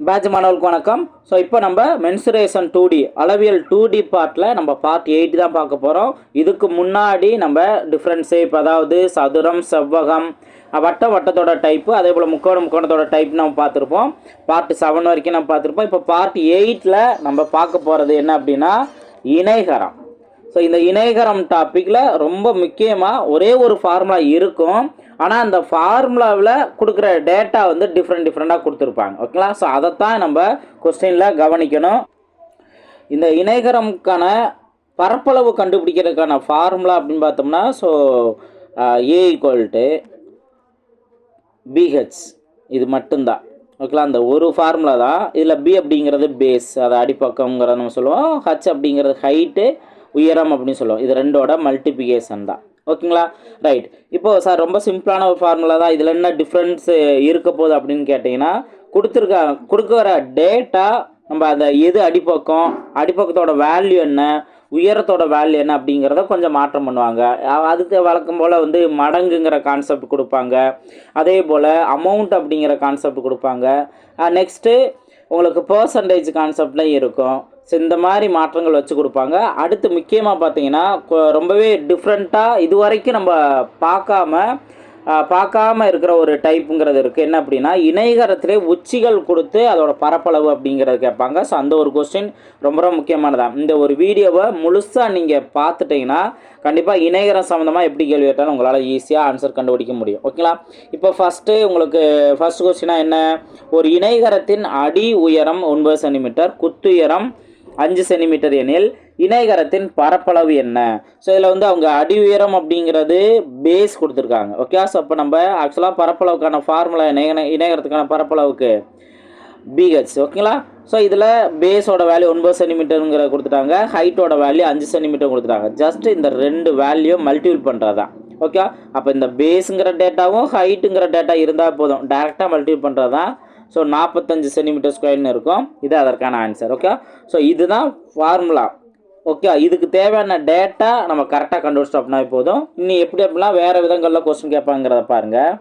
Batch மாணவர்களுக்கு வணக்கம். So இப்போ நம்ம மென்சுரேஷன் டூ டி அளவியல் டூ டி பார்ட்டில் நம்ம பார்ட் எயிட் தான் பார்க்க போகிறோம் இதுக்கு முன்னாடி நம்ம டிஃப்ரெண்ட் ஷேப் அதாவது சதுரம் செவ்வகம் வட்டம் வட்டத்தோட டைப்பு அதே போல் முக்கோணம் முக்கோணத்தோட டைப் நம்ம பார்த்துருப்போம். பார்ட் செவன் வரைக்கும் நம்ம பார்த்துருப்போம். இப்போ பார்ட் எயிட்டில் நம்ம பார்க்க போகிறது என்ன அப்படின்னா இணைகரம். ஸோ இந்த இணைகரம் டாப்பிக்கில் ரொம்ப முக்கியமாக ஒரே ஒரு ஃபார்முலா இருக்கும். ஆனால் அந்த ஃபார்முலாவில் கொடுக்குற டேட்டா வந்து டிஃப்ரெண்ட் டிஃப்ரெண்ட்டாக கொடுத்துருப்பாங்க. ஓகேங்களா ஸோ அதைத்தான் நம்ம கொஸ்டினில் கவனிக்கணும். இந்த இணைகரம்க்கான பரப்பளவு கண்டுபிடிக்கிறதுக்கான ஃபார்முலா அப்படின்னு பார்த்தோம்னா so A equal to B H இது மட்டும்தான். ஓகேங்களா அந்த ஒரு ஃபார்முலா தான். இதில் பி அப்படிங்கிறது பேஸ் அது அடிப்பக்கங்கிறத நம்ம சொல்லுவோம். ஹச் அப்படிங்கிறது ஹைட்டு உயரம் அப்படின்னு சொல்லுவோம். இது ரெண்டோட மல்டிபிகேஷன் தான். ஓகேங்களா? ரைட் இப்போது சார் ரொம்ப சிம்பிளான ஒரு ஃபார்முலா தான். இதில் என்ன டிஃப்ரென்ஸ் இருக்க போகுது அப்படின்னு கேட்டிங்கன்னா கொடுத்துருக்க கொடுக்குற டேட்டா நம்ம அந்த எது அடிப்பக்கம் அடிப்பக்கத்தோட வேல்யூ என்ன உயரத்தோட வேல்யூ என்ன அப்படிங்கிறத கொஞ்சம் மாற்றம் பண்ணுவாங்க. அதுக்கு வழக்கம் போல் வந்து மடங்குங்கிற கான்செப்ட் கொடுப்பாங்க. அதே போல் அமௌண்ட் அப்படிங்கிற கான்செப்ட் கொடுப்பாங்க. நெக்ஸ்ட்டு உங்களுக்கு பர்சன்டேஜ் கான்செப்ட்லையும் இருக்கும். ஸோ இந்த மாதிரி மாற்றங்கள் வச்சு கொடுப்பாங்க. அடுத்து முக்கியமாக பார்த்தீங்கன்னா ரொம்பவே டிஃப்ரெண்ட்டாக இது வரைக்கும் நம்ம பார்க்காம பார்க்காம இருக்கிற ஒரு டைப்புங்கிறது இருக்குது என்ன அப்படின்னா இணையகரத்திலே உச்சிகள் கொடுத்து அதோட பரப்பளவு அப்படிங்கிறத கேட்பாங்க. ஸோ அந்த ஒரு கொஸ்டின் ரொம்ப ரொம்ப முக்கியமானதான் இந்த ஒரு வீடியோவை முழுசாக நீங்கள் பார்த்துட்டிங்கன்னா கண்டிப்பாக இணையகரம் சம்மந்தமாக எப்படி கேள்வி கேட்டாலும் உங்களால் ஈஸியாக ஆன்சர் கண்டுபிடிக்க முடியும். ஓகேங்களா இப்போ ஃபஸ்ட்டு உங்களுக்கு ஃபர்ஸ்ட் கொஸ்டினாக என்ன? ஒரு இணையகரத்தின் அடி உயரம் ஒன்பது சென்டிமீட்டர் குத்துயரம் அஞ்சு சென்டிமீட்டர் எனில் இணைகரத்தின் பரப்பளவு என்ன? ஸோ இதில் வந்து அவங்க அடி உயரம் அப்படிங்கிறது பேஸ் கொடுத்துருக்காங்க. ஓகே ஸோ அப்போ நம்ம ஆக்சுவலாக பரப்பளவுக்கான ஃபார்முலா இணை இணையகரத்துக்கான பரப்பளவுக்கு பிஹெச் ஓகேங்களா ஸோ இதில் பேஸோட வேல்யூ ஒன்பது சென்டிமீட்டருங்கிற கொடுத்துட்டாங்க. ஹைட்டோட வேல்யூ அஞ்சு சென்டிமீட்டர் கொடுத்துட்டாங்க. ஜஸ்ட் இந்த ரெண்டு வேல்யூ மல்டிபிள் பண்ணுறது தான் ஓகே அப்போ இந்த பேஸுங்கிற டேட்டாவும் ஹைட்டுங்கிற டேட்டா இருந்தால் போதும். டேரெக்டாக மல்டிபிள் பண்ணுறது தான் ஸோ நாற்பத்தஞ்சு சென்டிமீட்டர் ஸ்கொயர்னு இருக்கும். இது அதற்கான ஆன்சர் ஓகே ஸோ இதுதான் ஃபார்முலா ஓகே இதுக்கு தேவையான டேட்டா நம்ம கரெக்டாக கண்டுபிடிச்சிட்டோம் போதும். இன்னும் எப்படி எப்படிலாம் வேறு விதங்களில் கொஸ்டின் கேட்பாங்கிறத பாருங்கள்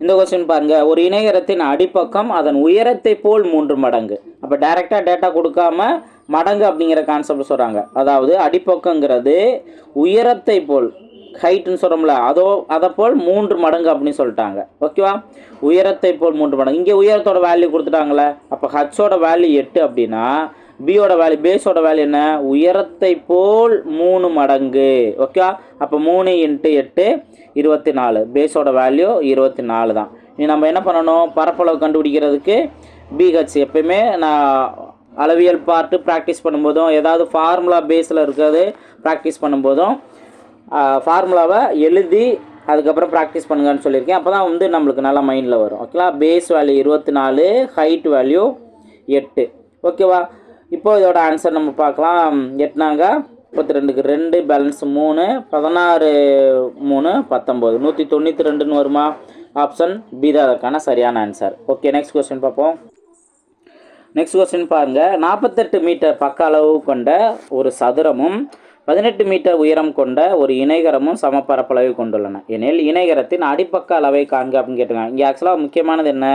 இந்த கொஸ்டின் பாருங்கள் ஒரு இணையரத்தின் அடிப்பக்கம் அதன் உயரத்தை போல் மூன்று மடங்கு. அப்போ டைரெக்டாக டேட்டா கொடுக்காம மடங்கு அப்படிங்கிற கான்செப்ட் சொல்கிறாங்க அதாவது அடிப்பக்கங்கிறது உயரத்தை போல். ஹைட்டுன்னு சொல்கிறோம்ல அதோ அதை போல் மூன்று மடங்கு அப்படின்னு சொல்லிட்டாங்க. ஓகேவா உயரத்தை போல் மூன்று மடங்கு. இங்கே உயரத்தோட வேல்யூ கொடுத்துட்டாங்களே. அப்போ ஹச்சோட வேல்யூ எட்டு அப்படின்னா பியோட வேல்யூ பேஸோட வேல்யூ என்ன? உயரத்தை போல் மூணு மடங்கு. ஓகேவா அப்போ மூணு இன்ட்டு எட்டு இருபத்தி நாலு பேஸோட வேல்யூ இருபத்தி நாலு தான். இனி நம்ம என்ன பண்ணணும்? பரப்பளவு கண்டுபிடிக்கிறதுக்கு பிஹெச் எப்பயுமே நான் அளவியல் பார்ட்டு ப்ராக்டிஸ் பண்ணும்போதும் ஏதாவது ஃபார்முலா பேஸில் இருக்கிறது ப்ராக்டிஸ் பண்ணும்போதும் ஃபார்முலாவை எழுதி அதுக்கப்புறம் ப்ராக்டிஸ் பண்ணுங்கன்னு சொல்லியிருக்கேன். அப்போ தான் வந்து நம்மளுக்கு நல்லா மைண்டில் வரும். ஓகேங்களா பேஸ் வேல்யூ இருபத்தி நாலு ஹைட் வேல்யூ எட்டு. ஓகேவா இப்போ இதோட ஆன்சர் நம்ம பார்க்கலாம். எட்டுனாங்க முப்பத்தி ரெண்டுக்கு ரெண்டு பேலன்ஸ் மூணு பதினாறு மூணு பத்தொம்போது நூற்றி தொண்ணூற்றி ரெண்டுன்னு வருமா? ஆப்ஷன் பி தான் அதற்கான சரியான ஆன்சர் ஓகே நெக்ஸ்ட் கொஸ்டின் பார்ப்போம். நெக்ஸ்ட் கொஸ்டின் பாருங்கள் நாற்பத்தெட்டு மீட்டர் பக்க அளவு கொண்ட ஒரு சதுரமும் பதினெட்டு மீட்டர் உயரம் கொண்ட ஒரு இணைகரமும் சம பரப்பளவை கொண்டுள்ளன. எனில் இணைகரத்தின் அடிப்பக்க அளவை காண்க அப்படின்னு கேட்டிருக்காங்க. இங்கே ஆக்சுவலாக முக்கியமானது என்ன?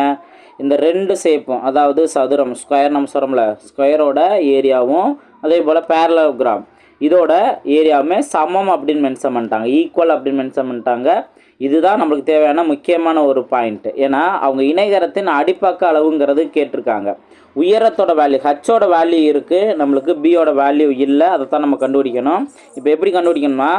இந்த ரெண்டு சேப்பும் அதாவது சதுரம் ஸ்கொயர் நம்ம சொல்கிறோம்ல ஸ்கொயரோட ஏரியாவும் அதே போல் பேரலோகிராம் இதோட ஏரியாவுமே சமம் அப்படின்னு மென்ஷன் பண்ணிட்டாங்க. ஈக்குவல் அப்படின்னு மென்ஷன் பண்ணிட்டாங்க. இதுதான் நம்மளுக்கு தேவையான முக்கியமான ஒரு பாயிண்ட்டு ஏன்னா அவங்க இணைகரத்தின் அடிப்பக்க அளவுங்கிறது கேட்டிருக்காங்க. உயரத்தோட வேல்யூ ஹச்சோட வேல்யூ இருக்குது நம்மளுக்கு பியோட வேல்யூ இல்லை அதை தான் நம்ம கண்டுபிடிக்கணும். இப்போ எப்படி கண்டுபிடிக்கணும்னா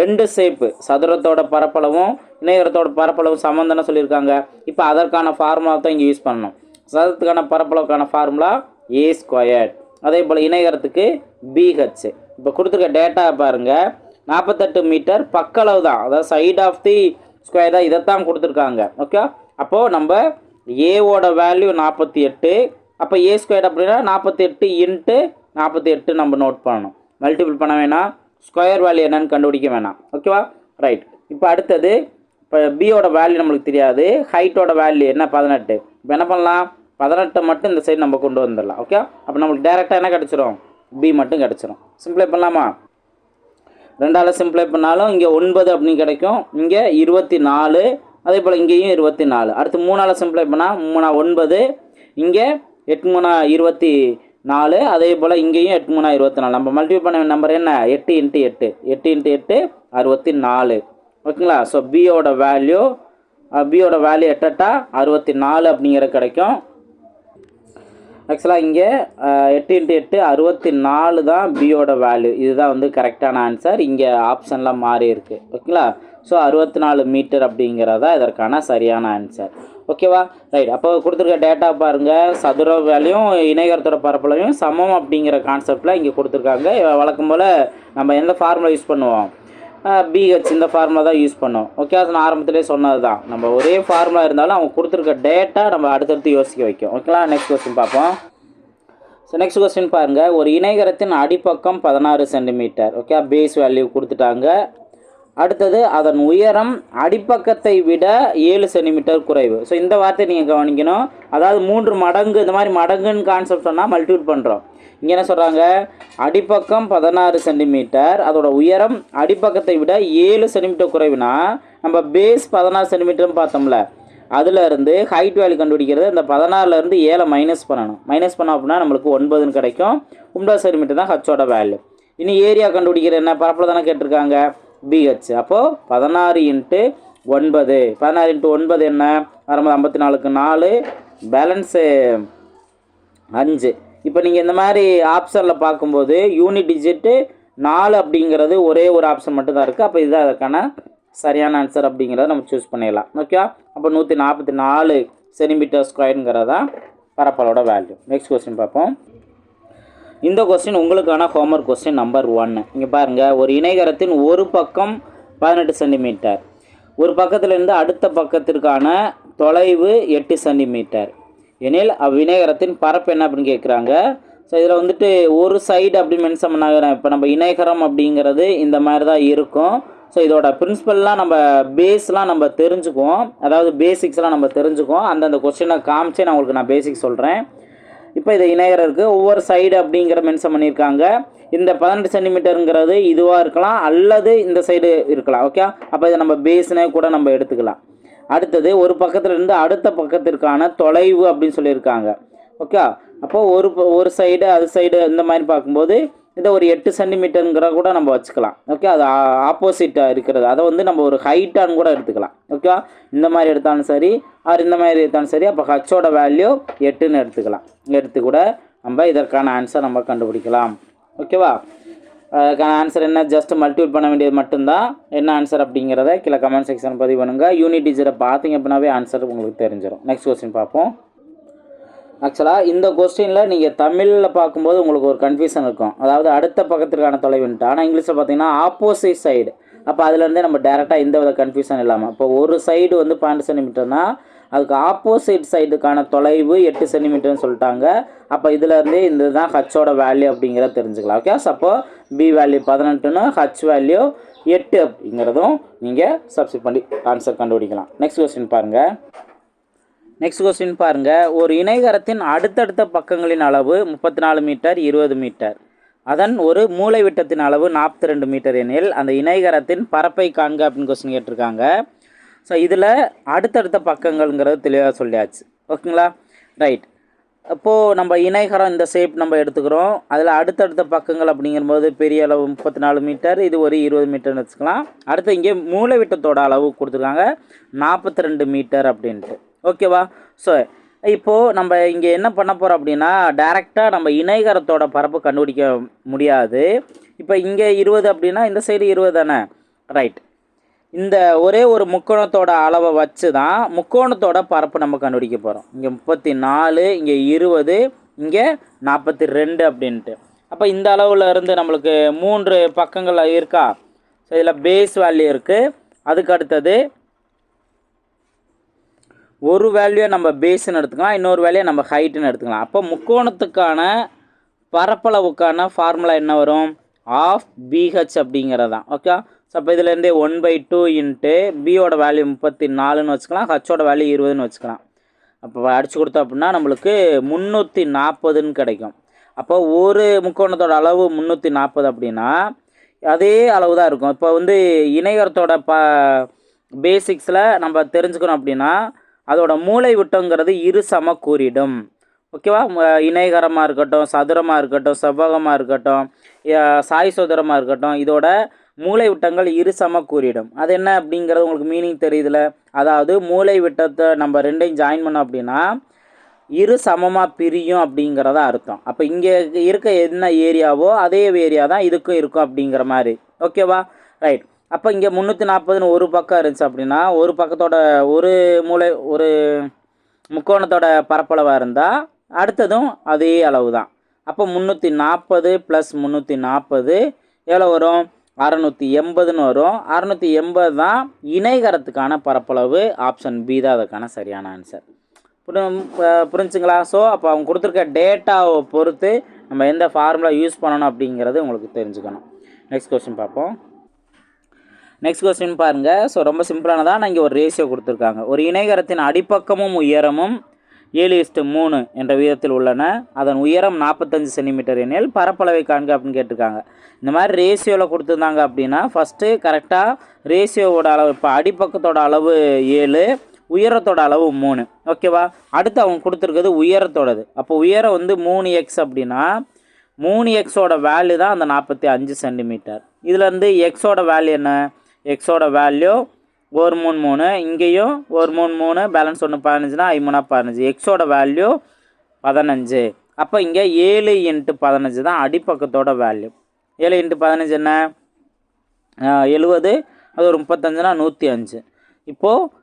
ரெண்டு ஷேப்பு சதுரத்தோட பரப்பளவும் இணையகரத்தோட பரப்பளவும் சம்மந்தம்னு சொல்லியிருக்காங்க. இப்போ அதற்கான ஃபார்முலா தான் இங்கே யூஸ் பண்ணணும். சதுரத்துக்கான பரப்பளவுக்கான ஃபார்முலா ஏ ஸ்கொயர்ட் அதே போல் இணையகரத்துக்கு பிஹெச் இப்போ கொடுத்துருக்க டேட்டா பாருங்கள் நாற்பத்தெட்டு மீட்டர் பக்களவு தான். அதாவது சைட் ஆஃப் தி ஸ்கொயர் தான் இதைத்தான் கொடுத்துருக்காங்க. ஓகே அப்போது நம்ம ஏவோட வேல்யூ நாற்பத்தி எட்டு அப்போ ஏ ஸ்கொயர் அப்படின்னா நாற்பத்தி எட்டு இன்ட்டு நாற்பத்தி எட்டு நம்ம நோட் பண்ணணும். மல்டிபிள் பண்ண வேணாம். ஸ்கொயர் வேல்யூ என்னன்னு கண்டுபிடிக்க வேணாம். ஓகேவா ரைட் இப்போ அடுத்தது இப்போ பியோட வேல்யூ நம்மளுக்கு தெரியாது. ஹைட்டோட வேல்யூ என்ன? பதினெட்டு. இப்போ என்ன பண்ணலாம்? பதினெட்டை மட்டும் இந்த சைடு நம்ம கொண்டு வந்துடலாம். ஓகே அப்போ நம்மளுக்கு டேரெக்டாக என்ன கிடச்சிரும்? பி மட்டும் கிடச்சிரும். சிம்பிளை பண்ணலாமா? ரெண்டால் சிம்பிளை பண்ணாலும் இங்கே ஒன்பது அப்படின்னு கிடைக்கும். இங்கே இருபத்தி நாலு அதே போல் இங்கேயும் இருபத்தி நாலு அடுத்து மூணால் சிம்பிளை பண்ணால் மூணா ஒன்பது. இங்கே எட்டு மூணா இருபத்தி நாலு அதே போல் இங்கேயும் எட்டு மூணா இருபத்தி நாலு. நம்ம மல்டிபிள் பண்ண நம்பர் என்ன? எட்டு இன்ட்டு எட்டு. எட்டு இன்ட்டு எட்டு அறுபத்தி நாலு. ஓகேங்களா? ஸோ பியோட வேல்யூ பியோட வேல்யூ எட்டட்டா? அறுபத்தி நாலு அப்படிங்கிற கிடைக்கும். ஆக்சுவலாக இங்கே எட்டு இன்ட்டு எட்டு அறுபத்தி நாலு தான் பியோட வேல்யூ இதுதான் வந்து கரெக்டான ஆன்சர் இங்கே ஆப்ஷன்லாம் மாறி இருக்குது ஓகேங்களா? ஸோ அறுபத்தி நாலு மீட்டர் அப்படிங்கிறதா இதற்கான சரியான ஆன்சர் ஓகேவா? ரைட் அப்போ கொடுத்துருக்க டேட்டா பாருங்கள் சதுர வேலையும் இணையகரத்தோட பரப்பளவையும் சமம் அப்படிங்கிற கான்செப்டில் இங்கே கொடுத்துருக்காங்க. வழக்கம் போல் நம்ம எந்த ஃபார்முலா யூஸ் பண்ணுவோம்? பிஹெச் இந்த ஃபார்முலா தான் யூஸ் பண்ணோம். ஓகே அது நான் ஆரம்பத்திலே சொன்னது தான் நம்ம ஒரே ஃபார்முலா இருந்தாலும் அவங்க கொடுத்துருக்க டேட்டா நம்ம அடுத்தடுத்து யோசிக்க வைக்கும். ஓகேங்களா நெக்ஸ்ட் கொஸ்டின் பார்ப்போம். ஸோ நெக்ஸ்ட் கொஸ்டின் பாருங்கள் ஒரு இணைகரத்தின் அடிப்பக்கம் பதினாறு சென்டிமீட்டர் ஓகே பேஸ் வேல்யூ கொடுத்துட்டாங்க. அடுத்தது அதன் உயரம் அடிப்பக்கத்தை விட ஏழு சென்டிமீட்டர் குறைவு. ஸோ இந்த வார்த்தை நீங்கள் கவனிக்கணும். அதாவது மூன்று மடங்கு இந்த மாதிரி மடங்குன்னு கான்செப்ட் சொன்னால் மல்டிபிள் பண்ணுறோம் இங்கே என்ன சொல்கிறாங்க அடிப்பக்கம் பதினாறு சென்டிமீட்டர் அதோட உயரம் அடிப்பக்கத்தை விட ஏழு சென்டிமீட்டர் குறைவுனா நம்ம பேஸ் பதினாறு சென்டிமீட்டர்னு பார்த்தோம்ல அதிலிருந்து ஹைட் வேல்யூ கண்டுபிடிக்கிறது இந்த பதினாறுலேருந்து ஏழை மைனஸ் பண்ணணும். மைனஸ் பண்ணோம் அப்படின்னா நம்மளுக்கு ஒன்பதுன்னு கிடைக்கும். ஒன்பது சென்டிமீட்டர் தான் ஹச்சோட வேல்யூ இனி ஏரியா கண்டுபிடிக்கிறது என்ன? பரப்பில் தானே கேட்டிருக்காங்க. பிஹெச் அப்போது பதினாறு இன்ட்டு ஒன்பது. பதினாறு இன்ட்டு ஒன்பது என்ன? வரும்போது ஐம்பத்தி நாலுக்கு நாலு பேலன்ஸு அஞ்சு. இப்போ நீங்கள் இந்த மாதிரி ஆப்ஷனில் பார்க்கும்போது யூனிட் டிஜிட்டு நாலு அப்படிங்கிறது ஒரே ஒரு ஆப்ஷன் மட்டும்தான் இருக்குது அப்போ இதுதான் அதற்கான சரியான ஆன்சர் அப்படிங்கிறத நம்ம சூஸ் பண்ணிடலாம். ஓகே அப்போ நூற்றி நாற்பத்தி நாலு சென்டிமீட்டர் ஸ்கொயருங்கிறதா பரப்பளவோட வேல்யூ நெக்ஸ்ட் கொஸ்டின் பார்ப்போம். இந்த கொஸ்டின் உங்களுக்கான ஹோம்ஒர்க் கொஸ்டின் நம்பர் ஒன்று இங்கே பாருங்கள் ஒரு இணைகரத்தின் ஒரு பக்கம் பதினெட்டு சென்டிமீட்டர் ஒரு பக்கத்திலிருந்து அடுத்த பக்கத்திற்கான தொலைவு எட்டு சென்டிமீட்டர் எனில் அவ்விணைகரத்தின் பரப்பு என்ன அப்படின்னு கேட்குறாங்க ஸோ இதில் வந்துட்டு ஒரு சைடு அப்படி மென்ஷன் பண்ணாங்க. இப்போ நம்ம இணைகரம் அப்படிங்கிறது இந்த மாதிரி தான் இருக்கும். ஸோ இதோட பிரின்சிபல்லாம் நம்ம பேஸ்லாம் நம்ம தெரிஞ்சுக்குவோம். அதாவது பேசிக்ஸ்லாம் நம்ம தெரிஞ்சுக்குவோம். அந்தந்த கொஸ்டினை காமிச்சே நான் உங்களுக்கு நான் பேசிக் சொல்கிறேன் இப்போ இது இணையர் ஒவ்வொரு சைடு அப்படிங்கிற மென்ஷன் பண்ணியிருக்காங்க. இந்த பதினெட்டு சென்டிமீட்டருங்கிறது இதுவாக இருக்கலாம் அல்லது இந்த சைடு இருக்கலாம் ஓகே அப்போ இதை நம்ம பேஸ்னே கூட நம்ம எடுத்துக்கலாம். அடுத்தது ஒரு பக்கத்துலேருந்து அடுத்த பக்கத்திற்கான தொலைவு அப்படின்னு சொல்லியிருக்காங்க ஓகே அப்போது ஒரு ஒரு சைடு அது சைடு இந்த மாதிரி பார்க்கும்போது இதை ஒரு எட்டு சென்டிமீட்டருங்கிற கூட நம்ம வச்சுக்கலாம். ஓகே அது ஆப்போசிட்டாக இருக்கிறது. அதை வந்து நம்ம ஒரு ஹைட்டான்னு கூட எடுத்துக்கலாம். ஓகேவா இந்த மாதிரி எடுத்தாலும் சரி ஆர் இந்த மாதிரி எடுத்தாலும் சரி அப்போ ஹச்சோட வேல்யூ எட்டுன்னு எடுத்துக்கலாம். எடுத்து கூட நம்ம இதற்கான ஆன்சர் நம்ம கண்டுபிடிக்கலாம். ஓகேவா அதுக்கான ஆன்சர் என்ன? ஜஸ்ட் மல்டிபிள் பண்ண வேண்டியது மட்டும்தான். என்ன ஆன்சர் அப்படிங்கிறத கீழே கமெண்ட் செக்ஷன் பதிவு பண்ணுங்கள் யூனிட் டீச்சரை பார்த்தீங்க அப்படின்னாவே ஆன்சர் உங்களுக்கு தெரிஞ்சிடும் நெக்ஸ்ட் கொஸ்டின் பார்ப்போம். ஆக்சுவலாக இந்த கொஸ்டினில் நீங்கள் தமிழில் பார்க்கும்போது உங்களுக்கு ஒரு கன்ஃபியூஷன் இருக்கும். அதாவது அடுத்த பக்கத்திற்கான தொலைவுன்ட்டு. ஆனால் இங்கிலீஷில் பார்த்தீங்கன்னா ஆப்போசிட் சைடு அப்போ அதுலேருந்தே நம்ம டேரெக்டாக எந்த வித கன்ஃபியூஷன் இல்லாமல் இப்போ ஒரு சைடு வந்து பன்னெண்டு சென்டிமீட்டர்னா அதுக்கு ஆப்போசிட் சைடுக்கான தொலைவு எட்டு சென்டிமீட்டர்னு சொல்லிட்டாங்க. அப்போ இதுலேருந்தே இந்த தான் ஹச்சோட வேல்யூ அப்படிங்கிறத தெரிஞ்சுக்கலாம். ஓகே அப்போ பி வேல்யூ பதினெட்டுன்னு ஹச் வேல்யூ எட்டு அப்படிங்கிறதும் நீங்கள் சப்ஸ்டிட் பண்ணி ஆன்சர் கண்டுபிடிக்கலாம். நெக்ஸ்ட் கொஸ்டின் பாருங்கள் நெக்ஸ்ட் கொஸ்டின் பாருங்கள் ஒரு இணைகரத்தின் அடுத்தடுத்த பக்கங்களின் அளவு முப்பத்தி நாலு மீட்டர் இருபது மீட்டர். அதன் ஒரு மூலை விட்டத்தின் அளவு நாற்பத்தி ரெண்டு மீட்டர் எனில் அந்த இணைகரத்தின் பரப்பை காண்க அப்படின்னு கொஸ்டின் கேட்டிருக்காங்க. ஸோ இதில் அடுத்தடுத்த பக்கங்கள்ங்கிறது தெளிவாக சொல்லியாச்சு. ஓகேங்களா ரைட் அப்போது நம்ம இணைகரம் இந்த ஷேப் நம்ம எடுத்துக்கிறோம். அதில் அடுத்தடுத்த பக்கங்கள் அப்படிங்கும்போது பெரிய அளவு முப்பத்தி நாலு மீட்டர் இது ஒரு இருபது மீட்டர்னு வச்சுக்கலாம். அடுத்து இங்கே மூலை விட்டத்தோட அளவு கொடுத்துருக்காங்க. நாற்பத்தி ரெண்டு மீட்டர் அப்படின்ட்டு. ஓகேவா? ஸோ இப்போது நம்ம இங்கே என்ன பண்ண போகிறோம் அப்படின்னா டேரெக்டாக நம்ம இணைகரத்தோட பரப்பு கண்டுபிடிக்க முடியாது. இப்போ இங்கே இருபது அப்படின்னா இந்த சைடு இருபது தானே? ரைட் இந்த ஒரே ஒரு முக்கோணத்தோட அளவை வச்சு தான் முக்கோணத்தோட பரப்பு நம்ம கண்டுபிடிக்க போகிறோம் இங்கே முப்பத்தி நாலு இங்கே இருபது இங்கே நாற்பத்தி ரெண்டு அப்படின்ட்டு. அப்போ இந்த அளவில் இருந்து நம்மளுக்கு மூன்று பக்கங்கள் இருக்கா? ஸோ இதில் பேஸ் வேல்யூ இருக்குது அதுக்கு அடுத்தது ஒரு வேல்யூவை நம்ம பேஸ்ன்னு எடுத்துக்கலாம் இன்னொரு வேலையை நம்ம ஹைட்டுன்னு எடுத்துக்கலாம். அப்போ முக்கோணத்துக்கான பரப்பளவுக்கான ஃபார்முலா என்ன வரும்? ஆஃப் பிஹெச் அப்படிங்கிறது தான் ஓகே ஸோ அப்போ இதுலேருந்தே ஒன் பை டூ இன்ட்டு பியோட வேல்யூ முப்பத்தி நாலுன்னு வச்சுக்கலாம் ஹச்சோட வேல்யூ இருபதுன்னு வச்சுக்கலாம். அப்போ அடிச்சு கொடுத்தோம் அப்படின்னா நம்மளுக்கு முந்நூற்றி நாற்பதுன்னு கிடைக்கும். அப்போ ஒரு முக்கோணத்தோட அளவு முந்நூற்றி நாற்பது அப்படின்னா அதே அளவு தான் இருக்கும். இப்போ வந்து இணையரத்தோட ப பேசிக்ஸில் நம்ம தெரிஞ்சுக்கணும் அப்படின்னா அதோட மூளை விட்டங்கிறது இரு சம கூறிடும். ஓகேவா? இணையகரமாக இணைகரமாக இருக்கட்டும் சதுரமாக இருக்கட்டும் செவ்வகமாக இருக்கட்டும் சாய் சதுரமாக இருக்கட்டும் இதோட மூளை விட்டங்கள் இரு சம கூறிடும். அது என்ன அப்படிங்கிறது உங்களுக்கு மீனிங் தெரியுதுல? அதாவது மூளை விட்டத்தை நம்ம ரெண்டையும் ஜாயின் பண்ணோம் அப்படின்னா இரு சமமாக பிரியும் அப்படிங்கிறத அர்த்தம். அப்போ இங்கே இருக்க என்ன ஏரியாவோ அதே ஏரியா தான் இதுக்கும் இருக்கும் அப்படிங்கிற மாதிரி. ஓகேவா? ரைட் அப்போ இங்கே முந்நூற்றி நாற்பதுன்னு ஒரு பக்கம் இருந்துச்சு அப்படின்னா ஒரு பக்கத்தோட ஒரு மூளை ஒரு முக்கோணத்தோட பரப்பளவாக இருந்தால் அடுத்ததும் அதே அளவு தான் அப்போ முந்நூற்றி நாற்பது ப்ளஸ் முந்நூற்றி நாற்பது எவ்வளோ வரும்? அறநூற்றி எண்பதுன்னு வரும். அறநூற்றி எண்பது தான் இணைகரத்துக்கான பரப்பளவு. ஆப்ஷன் பி தான் அதுக்கான சரியான ஆன்சர் புரிஞ்சுங்களா? ஸோ அப்போ அவங்க கொடுத்துருக்க டேட்டாவை பொறுத்து நம்ம எந்த ஃபார்முலா யூஸ் பண்ணணும் அப்படிங்கிறது உங்களுக்கு தெரிஞ்சுக்கணும். நெக்ஸ்ட் கொஸ்டின் பார்ப்போம். நெக்ஸ்ட் கொஸ்டின் பாருங்கள் ஸோ ரொம்ப சிம்பிளானதாக நான் இங்கே ஒரு ரேஷியோ கொடுத்துருக்காங்க. ஒரு இணைகரத்தின் அடிப்பக்கமும் உயரமும் ஏழு இஸ்டு மூணு என்ற விதத்தில் உள்ளன. அதன் உயரம் நாற்பத்தஞ்சு சென்டிமீட்டர் எனில் பரப்பளவை காண்க அப்படின்னு கேட்டிருக்காங்க. இந்த மாதிரி ரேஷியோவில் கொடுத்துருந்தாங்க அப்படின்னா ஃபஸ்ட்டு கரெக்டாக ரேஷியோவோட அளவு இப்போ அடிப்பக்கத்தோட அளவு ஏழு உயரத்தோட அளவு மூணு. ஓகேவா அடுத்து அவங்க கொடுத்துருக்கிறது உயரத்தோடது. அப்போ உயரம் வந்து மூணு எக்ஸ் அப்படின்னா மூணு எக்ஸோட வேல்யூ தான் அந்த நாற்பத்தி அஞ்சு சென்டிமீட்டர். இதுலேருந்து எக்ஸோட வேல்யூ என்ன? எக்ஸோட வேல்யூ ஒரு மூணு மூணு இங்கேயும் ஒரு மூணு மூணு பேலன்ஸ் ஒன்று பதினஞ்சுனா ஐமூணா பதினஞ்சு. எக்ஸோட வேல்யூ பதினஞ்சு. அப்போ இங்கே ஏழு இன்ட்டு பதினஞ்சு தான் அடிப்பக்கத்தோட வேல்யூ ஏழு இன்ட்டு பதினஞ்சு என்ன? எழுபது அது ஒரு முப்பத்தஞ்சுனா நூற்றி அஞ்சு இப்போது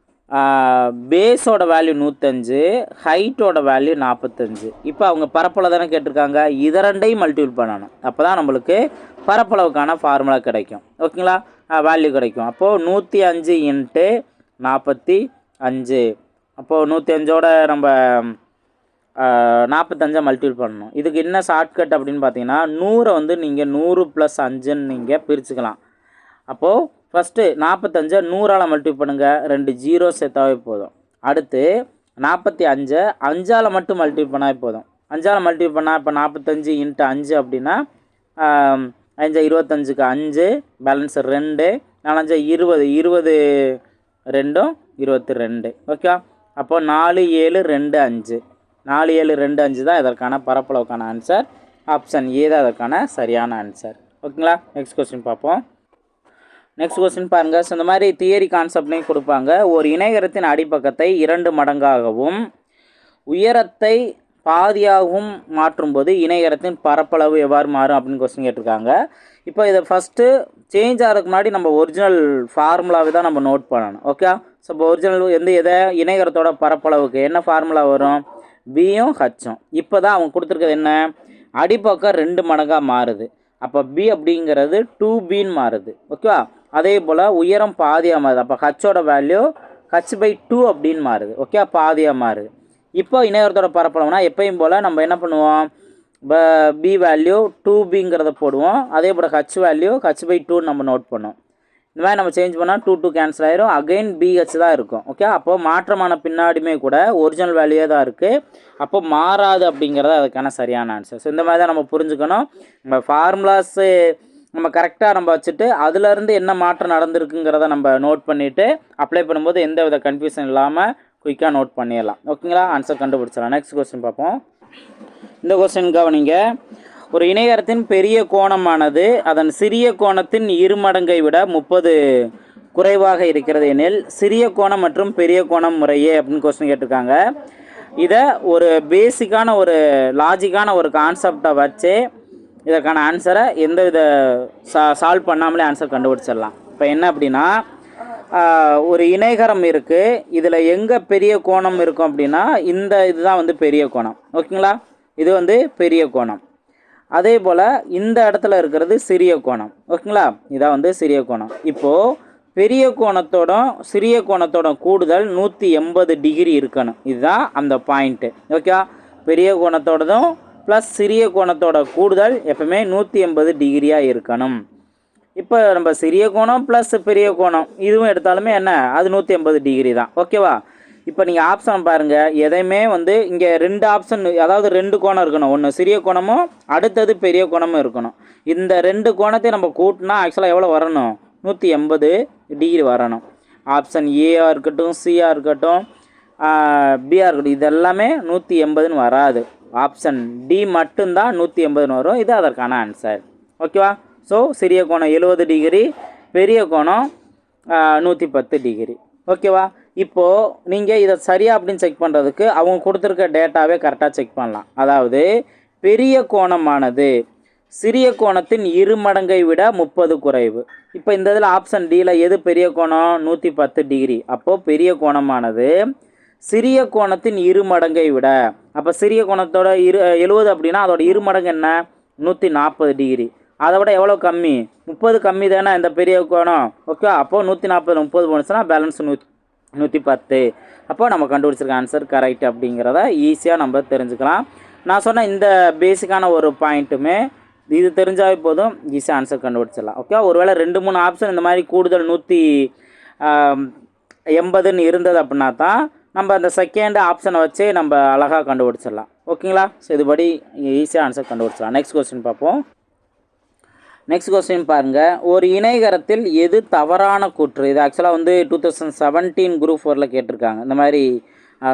பேஸோட வேல்யூ நூற்றஞ்சு ஹைட்டோட வேல்யூ நாற்பத்தஞ்சு இப்போ அவங்க பரப்பளவு தானே கேட்டிருக்காங்க? இதரண்டையும் மல்டிபிள் பண்ணணும். அப்போ தான் நம்மளுக்கு பரப்பளவுக்கான ஃபார்முலா கிடைக்கும். ஓகேங்களா வேல்யூ கிடைக்கும். அப்போது நூற்றி அஞ்சு இன்ட்டு நாற்பத்தி அஞ்சு. அப்போது நூற்றி அஞ்சோட நம்ம நாற்பத்தஞ்சை மல்டிபிள் பண்ணணும். இதுக்கு என்ன ஷார்ட்கட் அப்படின்னு பார்த்தீங்கன்னா நூறை வந்து நீங்கள் நூறு ப்ளஸ் அஞ்சுன்னு நீங்கள் பிரிச்சுக்கலாம். அப்போது ஃபஸ்ட்டு நாற்பத்தஞ்சை நூறால் மல்டிபிள் பண்ணுங்கள் ரெண்டு ஜீரோ சேர்த்தாவே போதும். அடுத்து நாற்பத்தி அஞ்சை அஞ்சால் மட்டும் மல்டிபிள் பண்ணாவே போதும். அஞ்சால் மல்டிபிள் பண்ணால் இப்போ நாற்பத்தஞ்சு இன்ட்டு அஞ்சு அப்படின்னா அஞ்சு இருபத்தஞ்சுக்கு அஞ்சு பேலன்ஸ் ரெண்டு நாலஞ்சு இருபது இருபது ரெண்டும் இருபத்தி ரெண்டு. ஓகே அப்போ நாலு ஏழு ரெண்டு அஞ்சு. நாலு ஏழு ரெண்டு அஞ்சு தான் இதற்கான பரப்பளவுக்கான ஆன்சர் ஆப்ஷன் ஏ தான் அதற்கான சரியான ஆன்சர் ஓகேங்களா நெக்ஸ்ட் கொஸ்டின் பார்ப்போம். நெக்ஸ்ட் கொஸ்டின் பாருங்கள் ஸோ இந்த மாதிரி தியரி கான்செப்ட்லையும் கொடுப்பாங்க. ஒரு இணையகரத்தின் அடிப்பக்கத்தை இரண்டு மடங்காகவும் உயரத்தை பாதியாகவும் மாற்றும்போது இணையகரத்தின் பரப்பளவு எவ்வாறு மாறும் அப்படின்னு கொஸ்டின் கேட்டிருக்காங்க. இப்போ இதை ஃபஸ்ட்டு சேஞ்ச் ஆகிறதுக்கு முன்னாடி நம்ம ஒரிஜினல் ஃபார்முலாவை தான் நம்ம நோட் பண்ணணும். ஓகே ஸோ இப்போ ஒரிஜினல் எந்த எதை? இணையகரத்தோட பரப்பளவுக்கு என்ன ஃபார்முலா வரும்? பியும் ஹச்சும் இப்போ தான் அவங்க கொடுத்துருக்கிறது என்ன? அடிப்பக்கம் ரெண்டு மடங்காக மாறுது. அப்போ பி அப்படிங்கிறது டூ பின்னு மாறுது. ஓகேவா அதே போல் உயரம் பாதியாக மாறுது. அப்போ ஹச்சோட வேல்யூ ஹச் பை டூ அப்படின்னு மாறுது. ஓகே பாதியாக மாறுது. இப்போ இணையத்தோட பரப்பளவுனா எப்பயும் போல் நம்ம என்ன பண்ணுவோம்? பி வேல்யூ டூ பிங்கிறத போடுவோம். அதே போல் ஹச் வேல்யூ ஹச் பை டூன்னு நம்ம நோட் பண்ணோம். இந்த மாதிரி நம்ம சேஞ்ச் பண்ணால் டூ டூ கேன்சல் ஆயிரும். அகைன் பிஹெச் தான் இருக்கும். ஓகே அப்போ மாற்றமான பின்னாடியுமே கூட ஒரிஜினல் வேல்யூயே தான் இருக்குது அப்போ மாறாது அப்படிங்கிறது அதுக்கான சரியான ஆன்சர் ஸோ இந்த மாதிரி தான் நம்ம புரிஞ்சுக்கணும். நம்ம ஃபார்முலாஸு நம்ம கரெக்டாக நம்ம வச்சுட்டு அதுலேருந்து என்ன மாற்றம் நடந்திருக்குங்கிறத நம்ம நோட் பண்ணிவிட்டு அப்ளை பண்ணும்போது எந்த வித கன்ஃபியூஷன் இல்லாமல் குயிக்காக நோட் பண்ணிடலாம். ஓகேங்களா ஆன்சர் கண்டுபிடிச்சிடலாம். நெக்ஸ்ட் கொஸ்டின் பார்ப்போம். இந்த கொஸ்டின் கவனிங்க. ஒரு இணையகரத்தின் பெரிய கோணமானது அதன் சிறிய கோணத்தின் இருமடங்கை விட முப்பது குறைவாக இருக்கிறது எனில் சிறிய கோணம் மற்றும் பெரிய கோணம் முறையே அப்படின்னு கொஸ்டின் கேட்டிருக்காங்க. இதை ஒரு பேசிக்கான ஒரு லாஜிக்கான ஒரு கான்செப்டை வச்சு இதற்கான ஆன்சரை எந்த வித சா சால்வ் பண்ணாமலே ஆன்சர் கண்டுபிடிச்சிடலாம். இப்போ என்ன அப்படின்னா ஒரு இணைகரம் இருக்குது இதில் எங்கே பெரிய கோணம் இருக்கும் அப்படின்னா இந்த இதுதான் வந்து பெரிய கோணம். ஓகேங்களா? இது வந்து பெரிய கோணம். அதே போல் இந்த இடத்துல இருக்கிறது சிறிய கோணம். ஓகேங்களா? இதான் வந்து சிறிய கோணம். இப்போது பெரிய கோணத்தோட சிறிய கோணத்தோட கூடுதல் நூற்றி எண்பது டிகிரி இருக்கணும். இதுதான் அந்த பாயிண்ட்டு ஓகே பெரிய கோணத்தோடதும் ப்ளஸ் சிறிய கோணத்தோட கூடுதல் எப்பவுமே நூற்றி எண்பது டிகிரியாக இருக்கணும். இப்போ நம்ம சிறிய கோணம் ப்ளஸ் பெரிய கோணம் இதுவும் எடுத்தாலுமே என்ன? அது நூற்றி எண்பது டிகிரி தான். ஓகேவா இப்போ நீங்கள் ஆப்ஷன் பாருங்கள் எதையுமே வந்து இங்கே ரெண்டு ஆப்ஷன் அதாவது ரெண்டு கோணம் இருக்கணும். ஒன்று சிறிய கோணமும் அடுத்தது பெரிய கோணமும் இருக்கணும். இந்த ரெண்டு கோணத்தையும் நம்ம கூட்டினா ஆக்சுவலாக எவ்வளோ வரணும்? நூற்றி எண்பது டிகிரி வரணும். ஆப்ஷன் ஏஆ இருக்கட்டும் சிஆ இருக்கட்டும் பிஆர் இருக்கட்டும் இது எல்லாமே நூற்றி எண்பதுன்னு வராது. ஆப்ஷன் டி மட்டும்தான் நூற்றி எண்பதுன்னு வரும். இது அதற்கான ஆன்சர் ஓகேவா ஸோ சிறிய கோணம் எழுபது டிகிரி பெரிய கோணம் நூற்றி பத்து டிகிரி. ஓகேவா இப்போது நீங்கள் இதை சரியா அப்படின்னு செக் பண்ணுறதுக்கு அவங்க கொடுத்துருக்க டேட்டாவே கரெக்டாக செக் பண்ணலாம். அதாவது பெரிய கோணமானது சிறிய கோணத்தின் இரு மடங்கை விட முப்பது குறைவு. இப்போ இந்த இதில் ஆப்ஷன் டியில் எது பெரிய கோணம்? நூற்றி பத்து டிகிரி. அப்போது பெரிய கோணமானது சிறிய கோணத்தின் இரு மடங்கை விட அப்போ சிறிய கோணத்தோட இரு எழுபது அப்படின்னா அதோட இரு மடங்கு என்ன? நூற்றி நாற்பது டிகிரி. அதை விட எவ்வளோ கம்மி? முப்பது கம்மி தானே இந்த பெரிய கோணம். ஓகே அப்போது நூற்றி நாற்பது முப்பது போனுச்சுன்னா பேலன்ஸ் நூ நூற்றி பத்து அப்போது நம்ம கண்டுபிடிச்சிருக்க ஆன்சர் கரெக்ட் அப்படிங்கிறத ஈஸியாக நம்ம தெரிஞ்சுக்கலாம். நான் சொன்ன இந்த பேசிக்கான ஒரு பாயிண்ட்டுமே இது தெரிஞ்சாவே போதும் ஈஸியாக ஆன்சர் கண்டுபிடிச்சிடலாம். ஓகே ஒருவேளை ரெண்டு மூணு ஆப்ஷன் இந்த மாதிரி கூடுதல் நூற்றி எண்பதுன்னு இருந்தது அப்படின்னா தான் நம்ம அந்த செகண்ட் ஆப்ஷனை வச்சு நம்ம அழகாக கண்டுபிடிச்சிடலாம். ஓகேங்களா ஸோ இதுபடி ஈஸியாக ஆன்சர் கண்டுபிடிச்சிடலாம். நெக்ஸ்ட் கொஸ்டின் பார்ப்போம். நெக்ஸ்ட் கொஸ்டின் பாருங்கள் ஒரு இணைகரத்தில் எது தவறான கூற்று? இது ஆக்சுவலாக வந்து டூ தௌசண்ட் செவன்டீன் குரூப் ஃபோரில் கேட்டிருக்காங்க. இந்த மாதிரி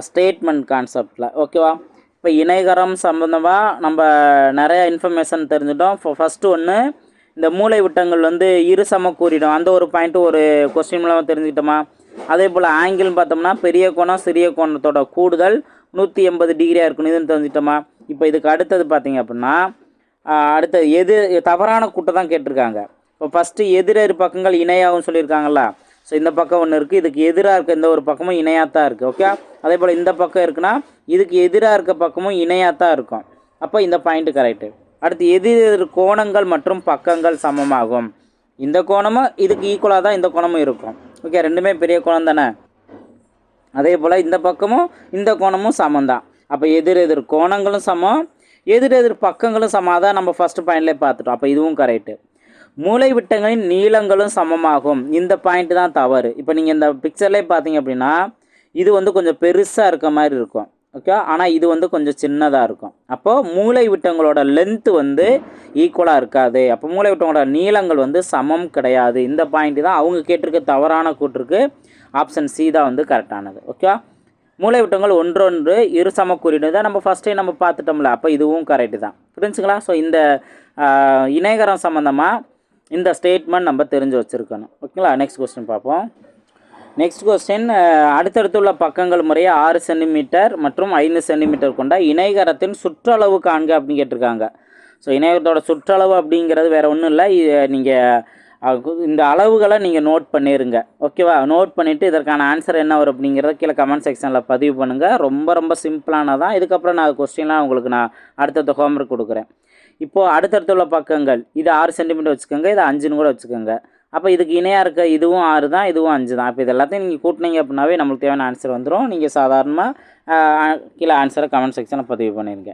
ஸ்டேட்மெண்ட் கான்செப்டில் ஓகேவா இப்போ இணைகரம் சம்மந்தமாக நம்ம நிறைய இன்ஃபர்மேஷன் தெரிஞ்சிட்டோம். இப்போ ஃபஸ்ட்டு ஒன்று இந்த மூளை விட்டங்கள் வந்து இரு சம கூறிடும். அந்த ஒரு பாயிண்ட்டு ஒரு கொஸ்டின் மூலமாக தெரிஞ்சுக்கிட்டோமா? அதே போல் ஆங்கிள்னு பார்த்தோம்னா பெரிய கோணம் சிறிய கோணத்தோட கூடுதல் நூற்றி எண்பது டிகிரியாக இருக்கணும் இதுன்னு தெரிஞ்சுக்கிட்டோமா? இப்போ இதுக்கு அடுத்தது பார்த்தீங்க அப்படின்னா அடுத்தது எது தவறான கூட்டம் தான் கேட்டிருக்காங்க. இப்போ ஃபஸ்ட்டு எதிரெரு பக்கங்கள் இணையாகவும் சொல்லியிருக்காங்கல்ல. ஸோ இந்த பக்கம் ஒன்று இருக்குது இதுக்கு எதிராக இருக்க இந்த ஒரு பக்கமும் இணையாக தான் இருக்குது ஓகே அதே போல் இந்த பக்கம் இருக்குன்னா இதுக்கு எதிராக இருக்க பக்கமும் இணையாக தான் இருக்கும். அப்போ இந்த பாயிண்ட் கரெக்டு அடுத்து எதிர் கோணங்கள் மற்றும் பக்கங்கள் சமமாகும். இந்த கோணமும் இதுக்கு ஈக்குவலாக தான் இந்த கோணமும் இருக்கும். ஓகே ரெண்டுமே பெரிய கோணம் தானே? அதே போல் இந்த பக்கமும் இந்த கோணமும் சமம் தான் அப்போ எதிர் எதிர் கோணங்களும் சமம் எதிர் எதிர் பக்கங்களும் சமமாக தான் நம்ம ஃபஸ்ட்டு பாயிண்ட்லேயே பார்த்துட்டோம். அப்போ இதுவும் கரெக்டு மூளை விட்டங்களின் நீளங்களும் சமமாகும். இந்த பாயிண்ட் தான் தவறு. இப்போ நீங்கள் இந்த பிக்சர்லேயே பார்த்தீங்க அப்படின்னா இது வந்து கொஞ்சம் பெருசாக இருக்க மாதிரி இருக்கும். ஓகே ஆனால் இது வந்து கொஞ்சம் சின்னதாக இருக்கும். அப்போது மூளை விட்டங்களோட லென்த்து வந்து ஈக்குவலாக இருக்காது. அப்போ மூளை விட்டங்களோட நீளங்கள் வந்து சமம் கிடையாது. இந்த பாயிண்ட் தான் அவங்க கேட்டிருக்க தவறான கூட்டுருக்கு ஆப்ஷன் சி தான் வந்து கரெக்டானது ஓகே மூளைவிட்டங்கள் ஒன்றொன்று இரு சம தான் நம்ம ஃபஸ்ட்டே நம்ம பார்த்துட்டோம்ல. அப்போ இதுவும் கரெக்டு தான். புரிஞ்சுங்களா? ஸோ இந்த இணைகரம் இணையகரம் சம்மந்தமாக இந்த ஸ்டேட்மெண்ட் நம்ம தெரிஞ்சு வச்சுருக்கணும். ஓகேங்களா? நெக்ஸ்ட் கொஸ்டின் பார்ப்போம். நெக்ஸ்ட் கொஸ்டின் அடுத்தடுத்துள்ள பக்கங்கள் முறையே ஆறு சென்டிமீட்டர் மற்றும் ஐந்து சென்டிமீட்டர் கொண்ட இணைகரத்தின் சுற்றளவு காண்க அப்படின்னு கேட்டிருக்காங்க. ஸோ இணையகரத்தோட சுற்றளவு அப்படிங்கிறது வேறு ஒன்றும் இல்லை. நீங்கள் இந்த அளவுகளை நீங்கள் நோட் பண்ணிடுங்க ஓகேவா நோட் பண்ணிவிட்டு இதற்கான ஆன்சர் என்ன வரும் அப்படிங்கிறத கீழே கமெண்ட் செக்ஷனில் பதிவு பண்ணுங்கள் ரொம்ப ரொம்ப சிம்பிளானதான் இதுக்கப்புறம் நான் கொஸ்டின்லாம் உங்களுக்கு நான் அடுத்தடுத்த ஹோம்ஒர்க் கொடுக்குறேன். இப்போது அடுத்தடுத்து உள்ள பக்கங்கள் இது ஆறு சென்டிமீட்டர் வச்சுக்கோங்க இது அஞ்சுன்னு கூட வச்சுக்கோங்க. அப்போ இதுக்கு இணையாக இருக்க இதுவும் ஆறு தான் இதுவும் அஞ்சு தான். இப்போ இது எல்லாத்தையும் நீங்கள் கூட்டினீங்க அப்படின்னாவே நம்மளுக்கு தேவையான ஆன்சர் வந்துடும் நீங்கள் சாதாரணமாக கீழே ஆன்சரை கமெண்ட் செக்ஷனில் பதிவு பண்ணிருங்க.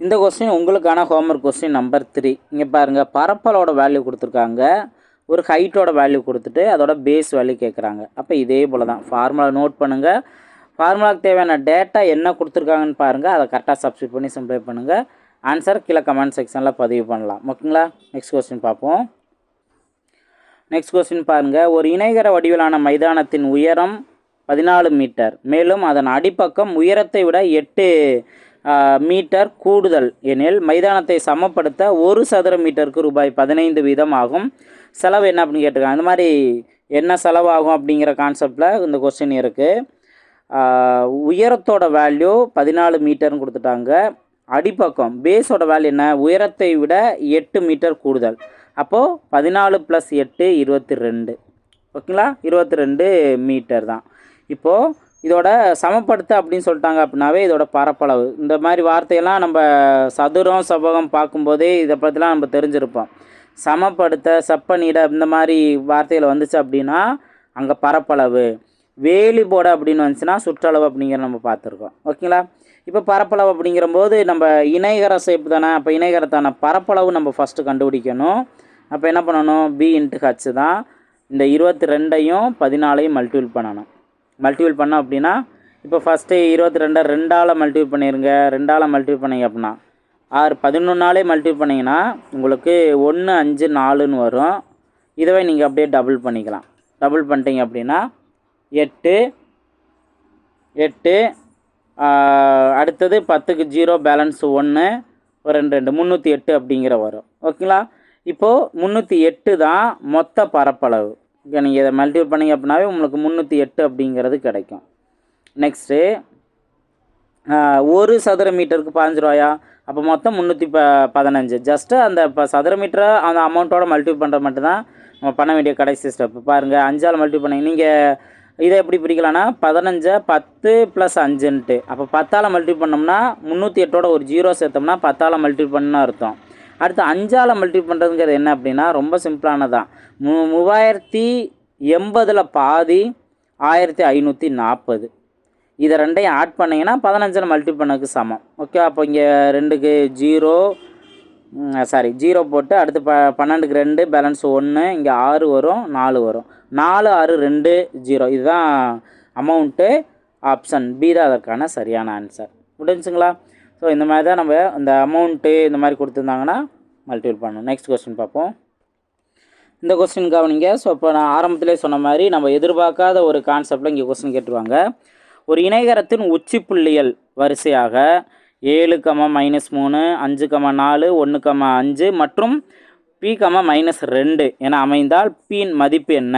இந்த கொஸ்டின் உங்களுக்கான ஹோம்ஒர்க் கொஸ்டின் நம்பர் த்ரீ இங்கே பாருங்கள் பரப்பலோட வேல்யூ கொடுத்துருக்காங்க. ஒரு ஹைட்டோட வேல்யூ கொடுத்துட்டு அதோட பேஸ் வேல்யூ கேட்குறாங்க அப்போ இதே போல் தான் ஃபார்முலா நோட் பண்ணுங்கள் ஃபார்முலாவுக்கு தேவையான டேட்டா என்ன கொடுத்துருக்காங்கன்னு பாருங்கள் அதை கரெக்டாக சப்ஸ்கிரைப் பண்ணி சிம்ப்ளை பண்ணுங்கள் ஆன்சர் கீழே கமெண்ட் செக்ஷனில் பதிவு பண்ணலாம். ஓகேங்களா நெக்ஸ்ட் கொஸ்டின் பார்ப்போம். நெக்ஸ்ட் கொஸ்டின் பாருங்கள் ஒரு இணைகர வடிவிலான மைதானத்தின் உயரம் பதினாலு மீட்டர் மேலும் அதன் அடிப்பக்கம் உயரத்தை விட எட்டு மீட்டர் கூடுதல். எனில் மைதானத்தை சமப்படுத்த ஒரு சதுர மீட்டருக்கு ரூபாய் பதினைந்து வீதம் ஆகும். செலவு என்ன அப்படின்னு கேட்டிருக்காங்க. இந்த மாதிரி என்ன செலவாகும் அப்படிங்கிற கான்செப்டில் இந்த கொஸ்டின் இருக்குது உயரத்தோட வேல்யூ பதினாலு மீட்டர்னு கொடுத்துட்டாங்க. அடிப்பக்கம் பேஸோட வேல்யூ என்ன? உயரத்தை விட எட்டு மீட்டர் கூடுதல். அப்போது பதினாலு ப்ளஸ் எட்டு இருபத்தி ரெண்டு. ஓகேங்களா? இருபத்தி ரெண்டு மீட்டர் தான். இப்போது இதோட சமப்படுத்த அப்படின்னு சொல்லிட்டாங்க அப்படின்னாவே இதோட பரப்பளவு. இந்த மாதிரி வார்த்தையெல்லாம் நம்ம சதுரம் செவ்வகம் பார்க்கும்போதே இதை பற்றிலாம் நம்ம தெரிஞ்சிருப்போம். சமப்படுத்த செப்பனிட இந்த மாதிரி வார்த்தைகள் வந்துச்சு அப்படின்னா அங்கே பரப்பளவு. வேலி போட அப்படின்னு வந்துச்சுன்னா சுற்றளவு அப்படிங்கிற நம்ம பார்த்துருக்கோம். ஓகேங்களா? இப்போ பரப்பளவு அப்படிங்கிறபோது நம்ம இணைகர ஷேப் தானே அப்போ இணைகரத்தான பரப்பளவு நம்ம ஃபஸ்ட்டு கண்டுபிடிக்கணும். அப்போ என்ன பண்ணணும்? பி இன்ட்டு ஹச்சு தான் இந்த இருபத்தி ரெண்டையும் பதினாலையும் மல்டிபிள் பண்ணணும். மல்டிபிள் பண்ணோம் அப்படின்னா இப்போ ஃபஸ்ட்டு இருபத்தி ரெண்டை ரெண்டால் மல்டிபிள் பண்ணிடுங்க ரெண்டால் மல்டிபிள் பண்ணீங்க அப்படின்னா ஆறு பதினொன்னாலே மல்டிபிள் பண்ணிங்கன்னா உங்களுக்கு ஒன்று அஞ்சு நாலுன்னு வரும். இதுவே நீங்கள் அப்படியே டபுள் பண்ணிக்கலாம். டபுள் பண்ணிட்டீங்க அப்படின்னா எட்டு எட்டு அடுத்தது பத்துக்கு ஜீரோ பேலன்ஸ் ஒன்று ஒரு ரெண்டு ரெண்டு முந்நூற்றி எட்டு அப்படிங்கிற வரும். ஓகேங்களா? இப்போது முந்நூற்றி எட்டு தான் மொத்த பரப்பளவு. ஓகே நீங்கள் இதை மல்டிபிள் பண்ணிங்க அப்படின்னாவே உங்களுக்கு முந்நூற்றி எட்டு அப்படிங்கிறது கிடைக்கும். நெக்ஸ்ட்டு ஒரு சதுர மீட்டருக்கு பாஞ்சு ரூபாயா? அப்போ மொத்தம் முந்நூற்றி ப பதினஞ்சு ஜஸ்ட்டு அந்த இப்போ சதுர மீட்டரை அந்த அமௌண்ட்டோட மல்டிபிள் பண்ணுற மட்டும்தான் நம்ம பண்ண வேண்டிய கடைசி ஸ்டெப் பாருங்கள் அஞ்சால் மல்டிபிள் பண்ணி நீங்கள் இதை எப்படி பிரிக்கலாம்னா பதினஞ்சை பத்து ப்ளஸ் அஞ்சுன்ட்டு. அப்போ பத்தால் மல்டிபிள் பண்ணோம்னா முந்நூற்றி எட்டோட ஒரு ஜீரோ சேர்த்தோம்னா பத்தால் மல்டிபிள் பண்ணு அர்த்தம். அடுத்து அஞ்சால் மல்டிபிள் பண்ணுறதுங்கிறது என்ன அப்படின்னா ரொம்ப சிம்பிளானதான் மு மூவாயிரத்தி எண்பதில் பாதி ஆயிரத்தி ஐநூற்றி நாற்பது இதை ரெண்டையும் ஆட் பண்ணிங்கன்னா பதினஞ்சில் மல்டி பண்ணக்கு சமம். ஓகே அப்போ இங்கே ரெண்டுக்கு ஜீரோ சாரி ஜீரோ போட்டு அடுத்து ப பன்னெண்டுக்கு ரெண்டு பேலன்ஸ் ஒன்று இங்கே ஆறு வரும் நாலு வரும். நாலு ஆறு ரெண்டு ஜீரோ இதுதான் அமௌண்ட்டு ஆப்ஷன் பி தான் அதற்கான சரியான ஆன்சர் முடிஞ்சுங்களா? ஸோ இந்த மாதிரி தான் நம்ம இந்த அமௌண்ட்டு இந்த மாதிரி கொடுத்துருந்தாங்கன்னா மல்டிபிள் பண்ணணும். நெக்ஸ்ட் கொஸ்டின் பார்ப்போம். இந்த கொஸ்டின் கவனிங்க. ஸோ இப்போ நான் ஆரம்பத்திலே சொன்ன மாதிரி நம்ம எதிர்பார்க்காத ஒரு கான்செப்டில் இங்கே கொஸ்டின் கேட்டுருவாங்க. ஒரு இணைகரத்தின் உச்சி புள்ளிகள் வரிசையாக ஏழு கம மைனஸ் மூணு அஞ்சு கமா நாலு ஒன்று கமா அஞ்சு மற்றும் பி கம மைனஸ் ரெண்டு என அமைந்தால் பியின் மதிப்பு என்ன?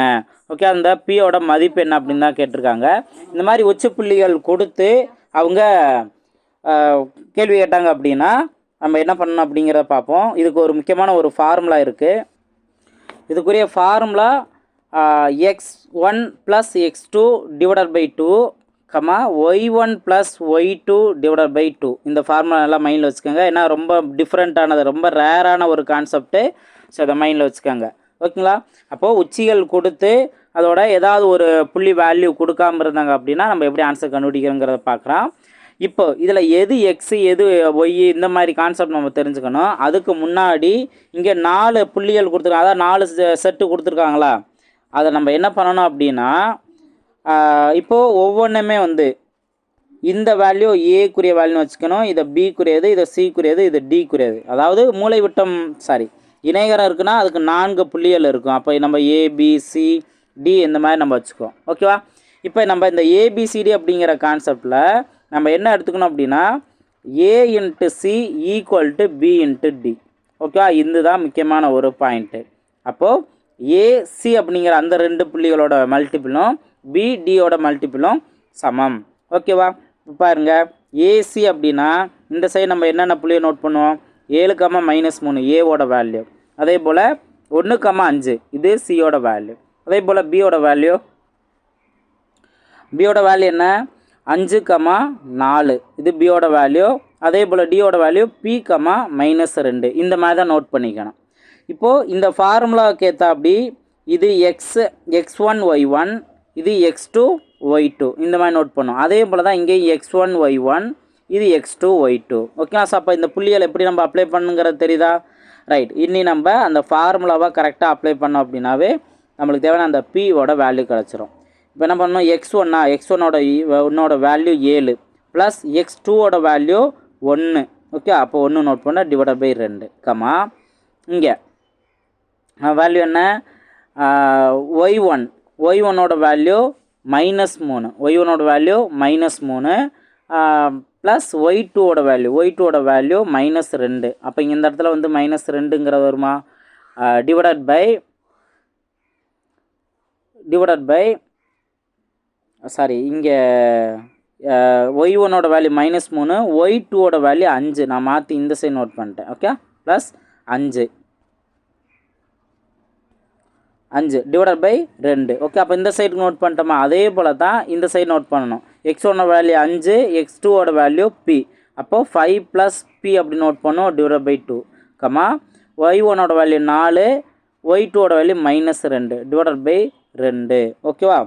ஓகே அந்த பியோட மதிப்பு என்ன அப்படின்னு தான் கேட்டிருக்காங்க. இந்த மாதிரி உச்சி புள்ளிகள் கொடுத்து அவங்க கேள்வி கேட்டாங்க அப்படின்னா நம்ம என்ன பண்ணணும் அப்படிங்கிறத பார்ப்போம். இதுக்கு ஒரு முக்கியமான ஒரு ஃபார்முலா இருக்குது இதுக்குரிய formula X one plus X two divided by two comma Y one plus Y two divided by two இந்த ஃபார்முலா நல்லா மைண்டில் வச்சுக்கோங்க. ஏன்னா ரொம்ப டிஃப்ரெண்ட்டானது ரொம்ப ரேரான ஒரு கான்செப்ட்டு ஸோ அதை மைண்டில் வச்சுக்கோங்க. ஓகேங்களா? அப்போது உச்சிகள் கொடுத்து அதோட ஏதாவது ஒரு புள்ளி வேல்யூ கொடுக்காம இருந்தாங்க அப்படின்னா நம்ம எப்படி ஆன்சர் கண்டுபிடிக்கிறோங்கிறத பார்க்குறோம் இப்போ இதில் எது எக்ஸு எது ஒய் இந்த மாதிரி கான்செப்ட் நம்ம தெரிஞ்சுக்கணும். அதுக்கு முன்னாடி இங்கே நாலு புள்ளிகள் கொடுத்துருக்காங்க அதாவது நாலு செட்டு கொடுத்துருக்காங்களா? அதை நம்ம என்ன பண்ணணும் அப்படின்னா இப்போது ஒவ்வொன்றுமே வந்து இந்த வேல்யூ ஏக்குரிய வேல்யூன்னு வச்சுக்கணும். இதை பிக்குரியது இதை சிக்குரியது இது டிக்குரியது அதாவது மூளைவிட்டம் சாரி இணைகரம் இருக்குன்னா அதுக்கு நான்கு புள்ளிகள் இருக்கும். அப்போ நம்ம ஏபிசி டி இந்த மாதிரி நம்ம வச்சுக்குவோம். ஓகேவா இப்போ நம்ம இந்த ஏபிசிடி அப்படிங்கிற கான்செப்டில் நம்ம என்ன எடுத்துக்கணும் அப்படின்னா A into C equal to B into D ஓகேவா இதுதான் முக்கியமான ஒரு பாயிண்ட்டு அப்போது ஏசி அப்படிங்கிற அந்த ரெண்டு புள்ளிகளோட மல்டிப்பிளும் பிடியோட மல்டிப்பிளும் சமம். ஓகேவா இப்போ பாருங்க. ஏசி அப்படின்னா இந்த சைடு நம்ம என்னென்ன புள்ளியை நோட் பண்ணுவோம்? ஏழு கம்மா மைனஸ் மூணு ஏவோட வேல்யூ அதே போல் ஒன்று கம்மா அஞ்சு இது சியோட வேல்யூ அதே போல் பியோட வேல்யூ பியோட வேல்யூ என்ன? அஞ்சு கமா நாலு. இது பியோட வேல்யூ அதே போல் டியோட வேல்யூ பி கமா மைனஸ் ரெண்டு. இந்த மாதிரி தான் நோட் பண்ணிக்கணும். இப்போது இந்த ஃபார்முலாவுக்கு ஏற்றாப்படி இது X X one Y one இது எக்ஸ் டூ ஒய் டூ இந்த மாதிரி நோட் பண்ணும். அதே போல் தான் இங்கேயும் எக்ஸ் ஒன் ஒய் ஒன் இது எக்ஸ் டூ ஒய் டூ ஓகேவா ஸோ அப்போ இந்த புள்ளிகள் எப்படி நம்ம அப்ளை பண்ணுங்கிறது தெரியுதா? ரைட் இனி நம்ம அந்த ஃபார்முலாவை கரெக்டாக அப்ளை பண்ணோம் அப்படின்னாவே நம்மளுக்கு தேவையான அந்த பியோட வேல்யூ கிடச்சிரும். இப்போ என்ன பண்ணணும்? எக்ஸ் ஒன்னா எக்ஸ் ஒன்னோட ஒன்னோட வேல்யூ ஏழு. ப்ளஸ் எக்ஸ் டூவோட வேல்யூ ஒன்று ஓகே அப்போ ஒன்று நோட் பண்ண டிவைட் பை ரெண்டு. கமா இங்கே. வேல்யூ என்ன? ஒய் ஒன் ஒய் ஒன்னோட வேல்யூ மைனஸ் மூணு. ஒய் ஒன்னோட வேல்யூ மைனஸ் மூணு. ப்ளஸ் ஒய் டூவோட வேல்யூ ஒய் டூவோட வேல்யூ மைனஸ் ரெண்டு. அப்போ இங்கே இந்த இடத்துல வந்து மைனஸ் ரெண்டுங்கிற வருமா? Divided by divided by sorry இங்கே ஒய் ஒன்னோட வேல்யூ மைனஸ் மூணு ஒய் டூவோட வேல்யூ அஞ்சு. நான் மாற்றி இந்த சைடு நோட் பண்ணிட்டேன் ஓகே ப்ளஸ் அஞ்சு. அஞ்சு டிவைடட் பை ரெண்டு. ஓகே அப்போ இந்த சைடு நோட் பண்ணிட்டோமா? அதே போல் தான் இந்த சைடு நோட் பண்ணணும். எக்ஸ் ஒன்னோட வேல்யூ அஞ்சு எக்ஸ் டூவோட வேல்யூ பி அப்போது ஃபைவ் ப்ளஸ் பி அப்படி நோட் பண்ணோம் divide by two comma Y ஒன்னோட வேல்யூ நாலு ஒய் டூவோட வேல்யூ மைனஸ் ரெண்டு டிவைடட் பை ரெண்டு. ஓகேவா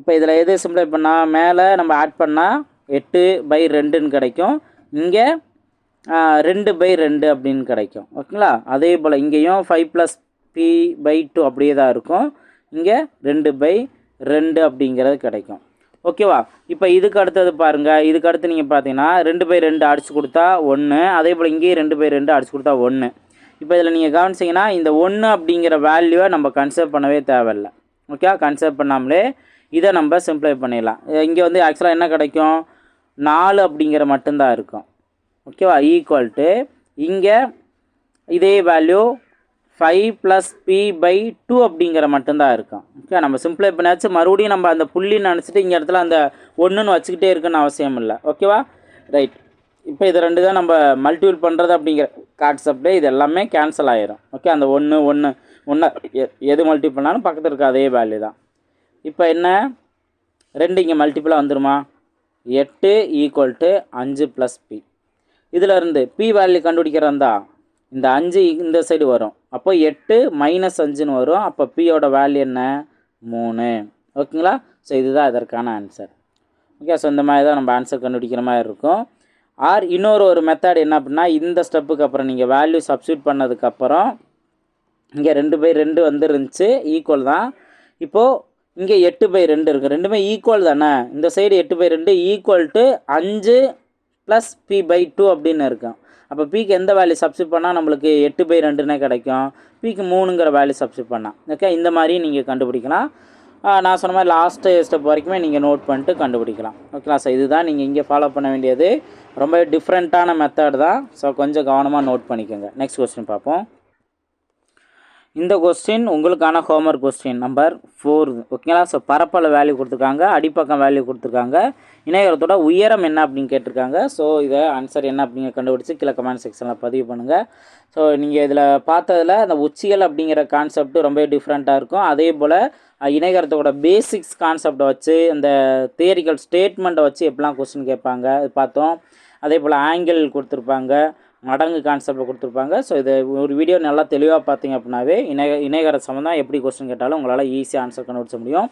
இப்போ இதில் எது சிம்ப்ளை பண்ணால் மேலே நம்ம ஆட் பண்ணால் எட்டு பை ரெண்டுன்னு கிடைக்கும். இங்கே ரெண்டு பை ரெண்டு அப்படின்னு கிடைக்கும். ஓகேங்களா? அதே போல் இங்கேயும் five plus B by two அப்படியே தான் இருக்கும். இங்கே ரெண்டு பை ரெண்டு அப்படிங்கிறது கிடைக்கும். ஓகேவா? இப்போ இதுக்கு அடுத்தது பாருங்கள் இதுக்கு அடுத்து நீங்கள் பார்த்தீங்கன்னா ரெண்டு பை ரெண்டு அடிச்சு கொடுத்தா ஒன்று அதே போல் இங்கேயும் ரெண்டு பை ரெண்டு அடிச்சு கொடுத்தா ஒன்று இப்போ இதில் நீங்கள் கவனிச்சிங்கன்னா இந்த ஒன்று அப்படிங்கிற வேல்யூவை நம்ம கன்சர்வ் பண்ணவே தேவையில்ல. ஓகே கன்சர்வ் பண்ணாமலே இதை நம்ம சிம்ப்ளை பண்ணிடலாம். இங்கே வந்து ஆக்சுவலாக என்ன கிடைக்கும்? நாலு அப்படிங்கிற மட்டும்தான் இருக்கும். ஓகேவா ஈக்குவல் டு இங்கே இதே value five plus B by two அப்படிங்கிற மட்டும்தான் இருக்கும். ஓகே நம்ம சிம்பிளை பண்ணியாச்சு. மறுபடியும் நம்ம அந்த புள்ளின்னு நினச்சிட்டு இங்கே இடத்துல அந்த ஒன்றுன்னு வச்சுக்கிட்டே இருக்குன்னு அவசியம் இல்லை. ஓகேவா ரைட் இப்போ இது ரெண்டு தான் நம்ம மல்டிபிள் பண்ணுறது அப்படிங்கிற கான்செப்டே இது எல்லாமே கேன்சல் ஆயிரும். ஓகே அந்த ஒன்று ஒன்று ஒன்று எது மல்டிபிள் பண்ணாலும் பக்கத்தில் இருக்க அதே வேல்யூ தான். இப்போ என்ன? ரெண்டு இங்கே மல்டிபிளாக வந்துருமா? எட்டு ஈக்குவல் டு அஞ்சு ப்ளஸ் பி இதிலருந்து பி வேல்யூ கண்டுபிடிக்கிறந்தா இந்த. அஞ்சு இந்த சைடு வரும். அப்போ எட்டு மைனஸ் அஞ்சுன்னு வரும். அப்போ பியோட வேல்யூ என்ன? மூணு. ஓகேங்களா? ஸோ இதுதான் இதற்கான ஆன்சர் ஓகே ஸோ இந்த மாதிரி தான் நம்ம ஆன்சர் கண்டுபிடிக்கிற மாதிரி இருக்கும். ஆர் இன்னொரு ஒரு மெத்தட் என்ன அப்படின்னா இந்த ஸ்டெப்புக்கு அப்புறம் நீங்கள் வேல்யூ சப்ஸ்டியூட் பண்ணதுக்கப்புறம் இங்கே ரெண்டு பை ரெண்டு வந்துருந்துச்சு. ஈக்குவல் தான். இப்போது இங்கே எட்டு பை ரெண்டு இருக்குது ரெண்டுமே ஈக்குவல் தானே? இந்த சைடு எட்டு பை ரெண்டு ஈக்குவல் டு அஞ்சு ப்ளஸ் பி பை டூ அப்படின்னு இருக்கும். அப்போ பிக்கு எந்த வேல்யூ சப்ஸ்டியூட் பண்ணால் நம்மளுக்கு எட்டு பை ரெண்டுனே கிடைக்கும். பிக்கு மூணுங்கிற வேல்யூ சப்ஸ்டியூட் பண்ணால் ஓகே இந்த மாதிரி நீங்கள் கண்டுபிடிக்கலாம். நான் சொன்ன மாதிரி லாஸ்ட்டு ஸ்டெப் வரைக்குமே நீங்கள் நோட் பண்ணிட்டு கண்டுபிடிக்கலாம். ஓகேங்களா சார் இதுதான் நீங்கள் இங்கே ஃபாலோ பண்ண வேண்டியது. ரொம்ப டிஃப்ரெண்ட்டான மெத்தட் தான். ஸோ கொஞ்சம் கவனமாக நோட் பண்ணிக்கோங்க. நெக்ஸ்ட் கொஸ்டின் பார்ப்போம். இந்த கொஸ்டின் உங்களுக்கான ஹோம்ஒர்க் கொஸ்டின் நம்பர் ஃபோர் ஓகேங்களா ஸோ பரப்பளவு வேல்யூ கொடுத்துருக்காங்க அடிப்பக்கம் வேல்யூ கொடுத்துருக்காங்க. இணையத்தோட உயரம் என்ன அப்படின்னு கேட்டிருக்காங்க. ஸோ இதை ஆன்சர் என்ன அப்படிங்கிற கண்டுபிடிச்சி கீழே கமெண்ட் செக்ஷனில் பதிவு பண்ணுங்கள் ஸோ நீங்கள் இதில் பார்த்ததில் அந்த உச்சிகள் அப்படிங்கிற கான்செப்ட் ரொம்ப டிஃப்ரெண்ட்டாக இருக்கும். அதே போல் இணையகரத்தோட பேசிக்ஸ் கான்செப்டை வச்சு அந்த தியரிக்கல் ஸ்டேட்மெண்ட்டை வச்சு எப்படிலாம் கொஸ்டின் கேட்பாங்க அது பார்த்தோம். அதே போல் ஆங்கிள் கொடுத்துருப்பாங்க. மடங்கு கான்செப்டை கொடுத்துருப்பாங்க. ஸோ இது ஒரு வீடியோ நல்லா தெளிவாக பார்த்தீங்க அப்படின்னாவே இணைய இணையகர சம்மந்தம் எப்படி கொஸ்டின் கேட்டாலும் உங்களால் ஈஸியாக ஆன்சர் கண்டுபிடிச்ச முடியும்.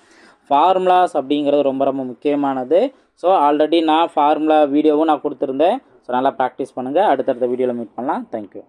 ஃபார்முலாஸ் அப்படிங்கிறது ரொம்ப ரொம்ப முக்கியமானது. ஸோ ஆல்ரெடி நான் ஃபார்முலா வீடியோவும் நான் கொடுத்துருந்தேன். ஸோ நல்லா ப்ராக்டிஸ் பண்ணுங்கள் அடுத்தடுத்த வீடியோவில் மீட் பண்ணலாம். தேங்க்யூ